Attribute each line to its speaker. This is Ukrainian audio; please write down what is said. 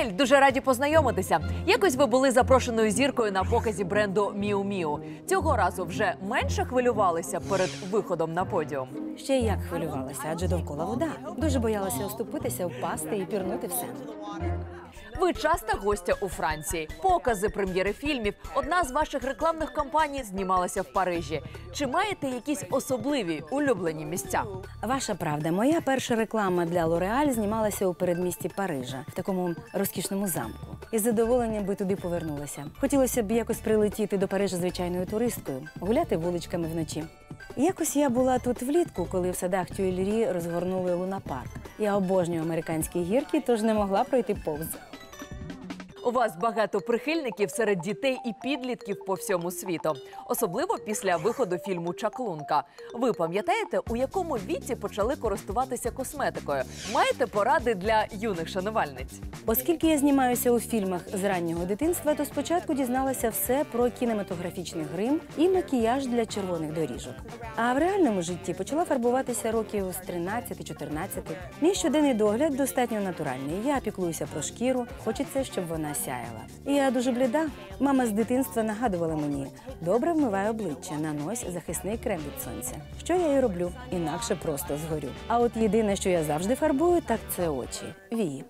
Speaker 1: Ель, дуже раді познайомитися. Якось ви були запрошеною зіркою на показі бренду Міу Міу. Цього разу вже менше хвилювалися перед виходом на подіум.
Speaker 2: Ще як хвилювалася, адже довкола вода. Дуже боялася оступитися, впасти і пірнути в сцену.
Speaker 1: Ви часта гостя у Франції. Покази, прем'єри фільмів. Одна з ваших рекламних кампаній знімалася в Парижі. Чи маєте якісь особливі улюблені місця?
Speaker 2: Ваша правда, моя перша реклама для Лореаль знімалася у передмісті Парижа в такому розкішному замку. Із задоволенням би туди повернулася. Хотілося б якось прилетіти до Парижа звичайною туристкою, гуляти вуличками вночі. Якось я була тут влітку, коли в садах Тюйльрі розгорнули лунапарк. Я обожнюю американські гірки, тож не могла пройти повз.
Speaker 1: У вас багато прихильників серед дітей і підлітків по всьому світу, особливо після виходу фільму Чаклунка. Ви пам'ятаєте, у якому віці почали користуватися косметикою? Маєте поради для юних шанувальниць?
Speaker 2: Оскільки я знімаюся у фільмах з раннього дитинства, то спочатку дізналася все про кінематографічний грим і макіяж для червоних доріжок. А в реальному житті почала фарбуватися років з 13-14. Мій щоденний догляд достатньо натуральний. Я піклуюся про шкіру, хочеться, щоб вона сяяла. Я дуже бліда. Мама з дитинства нагадувала мені: добре вмивай обличчя, нанось захисний крем від сонця. Що я і роблю, інакше просто згорю. А от єдине, що я завжди фарбую, так це очі. Вії.